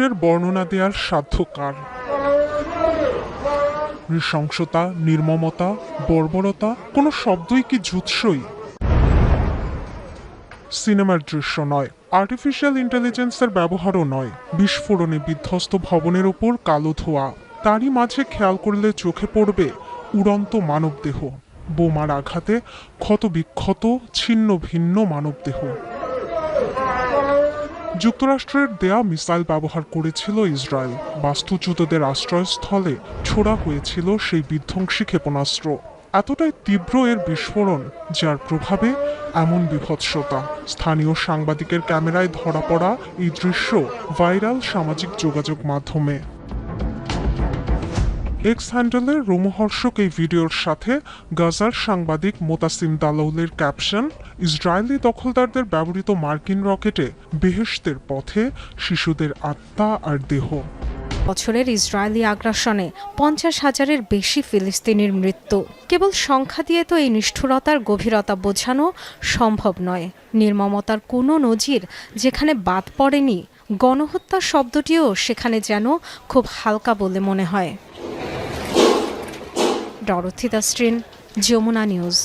ধ্বংসের বর্ণনা দেওয়ার সাধ্য কার নৃশংসতা, নির্মমতা, বর্বরতা, কোনো শব্দই কি জুৎসই সিনেমার দৃশ্য নয় আর্টিফিশিয়াল ইন্টেলিজেন্সের ব্যবহারও নয়, বিস্ফোরণে বিধ্বস্ত ভবনের ওপর কালো ধোয়া, তারই মাঝে খেয়াল করলে চোখে পড়বে উড়ন্ত মানবদেহ, বোমার আঘাতে ক্ষত বিক্ষত ছিন্ন ভিন্ন মানবদেহ। যুক্তরাষ্ট্রের দেয়া মিসাইল ব্যবহার করেছিল ইসরায়েল। বাস্তুচ্যুতদের আশ্রয়স্থলে ছোড়া হয়েছিল সেই বিধ্বংসী ক্ষেপণাস্ত্র। এতটাই তীব্র এর বিস্ফোরণ, যার প্রভাবে এমন বিভৎসতা। স্থানীয় সাংবাদিকের ক্যামেরায় ধরা পড়া এই দৃশ্য ভাইরাল সামাজিক যোগাযোগ মাধ্যমে। এক্স হ্যান্ডেলের রোমহর্ষক এই ভিডিওর সাথে গাজার সাংবাদিক মোতাসিম দালাউলের ক্যাপশন ইসরায়েলি দখলদারদের ব্যবহৃত মার্কিন রকেটে বেহেশতের পথে শিশুদের আত্মা আর দেহ। বছরের ইসরায়েলি আগ্রাসনে পঞ্চাশ হাজারের বেশি ফিলিস্তিনির মৃত্যু। কেবল সংখ্যা দিয়ে তো এই নিষ্ঠুরতার গভীরতা বোঝানো সম্ভব নয়। নির্মমতার কোনো নজির যেখানে বাদ পড়েনি গণহত্যা শব্দটিও সেখানে যেন খুব হালকা বলে মনে হয়। ডরথি দাস্ট্রিন যমুনা নিউজ।